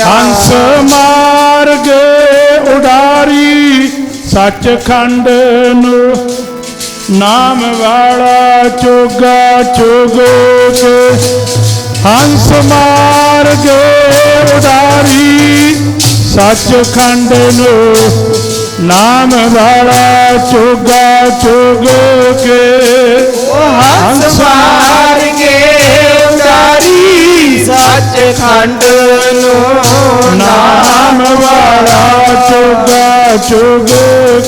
ਹੰਸ ਮਾਰਗ ਉਡਾਰੀ, ਸੱਚਖੰਡ ਨੂੰ ਨਾਮ ਵਾਲਾ ਚੋਗਾ ਚੋਗ ਕੇ ਹੰਸ ਮਾਰਗ ਉਡਾਰੀ, ਸੱਚਖੰਡ ਨੂੰ ਨਾਮ ਵਾਲਾ ਚੋਗਾ ਚੋਗ ਕੇ ਸੱਚਖੰਡ ਨੂੰ ਨਾਮ ਵਾਲਾ ਚੋਗਾ, ਚੁਗ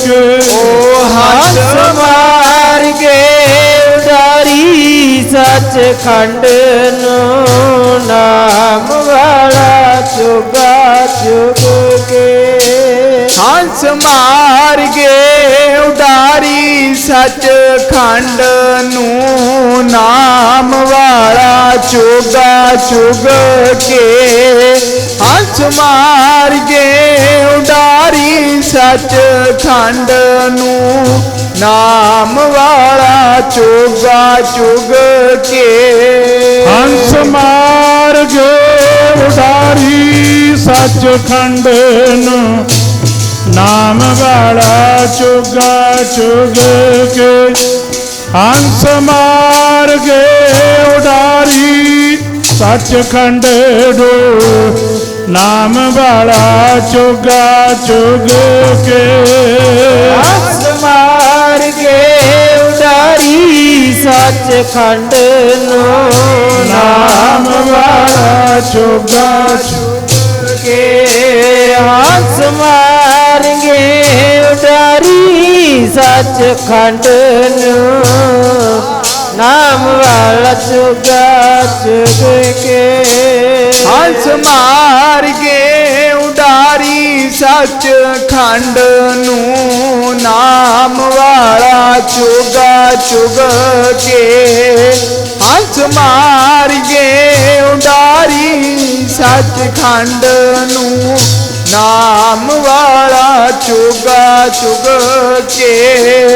ਕੇ। ਓ ਹੰਸ ਮਾਰ ਕੇ ਉਡਾਰੀ ਸੱਚਖੰਡ ਨੂੰ ਨਾਮ ਵਾਲਾ ਚੁਗਾ, ਚੁਗ ਕੇ। ਹੰਸ ਮਾਰ ਕੇ ਉਡਾਰੀ ਸੱਚਖੰਡ ਨੂੰ ਨਾਮ ਵਾਲਾ ਚੁਗਾ ਚੁਗ ਕੇ ਹੰਸ ਮਾਰ ਕੇ ਉਡਾਰੀ ਸੱਚ ਖੰਡ ਨੂੰ। ਨਾਮ ਵਾਲਾ ਚੁਗਾ ਚੁਗ ਕੇ ਹੰਸ ਮਾਰ ਮਾਰਗ ਉਡਾਰੀ ਸੱਚ ਖੰਡ ਨੂੰ। ਨਾਮ ਵਾਲਾ ਚੋਗਾ ਚੁਗ ਕੇ ਹੰਸ ਮਾਰ ਮਾਰਗ ਉਡਾਰੀ ਸੱਚਖੰਡ ਨੂੰ ਨਾਮ ਵਾਲਾ ਚੋਗਾ ਚੁਗ ਕੇ। ਹੰਸ ਮਾਰ ਕੇ ਉਡਾਰੀ ਸੱਚਖੰਡ ਨੂੰ ਨਾਮ ਵਾਲਾ ਚੋਗਾ ਕੇ ਹੰਸ ਮਾਰ ਕੇ ਉਡਾਰੀ ਸੱਚਖੰਡ ਨੂੰ ਨਾਮ ਵਾਲਾ ਚੁਗਾ ਚੁਗ ਕੇ। ਹੰਸ ਮਾਰ ਕੇ ਉਡਾਰੀ ਸੱਚ ਖੰਡ ਨੂੰ ਨਾਮ ਵਾਲਾ ਚੁਗਾ ਚੁਗ ਕੇ। ਹੰਸ ਮਾਰ ਕੇ ਉਡਾਰੀ ਸੱਚਖੰਡ ਨੂੰ ਨਾਮ ਵਾਲਾ ਚੁਗਾ ਚੁਗ ਕੇ।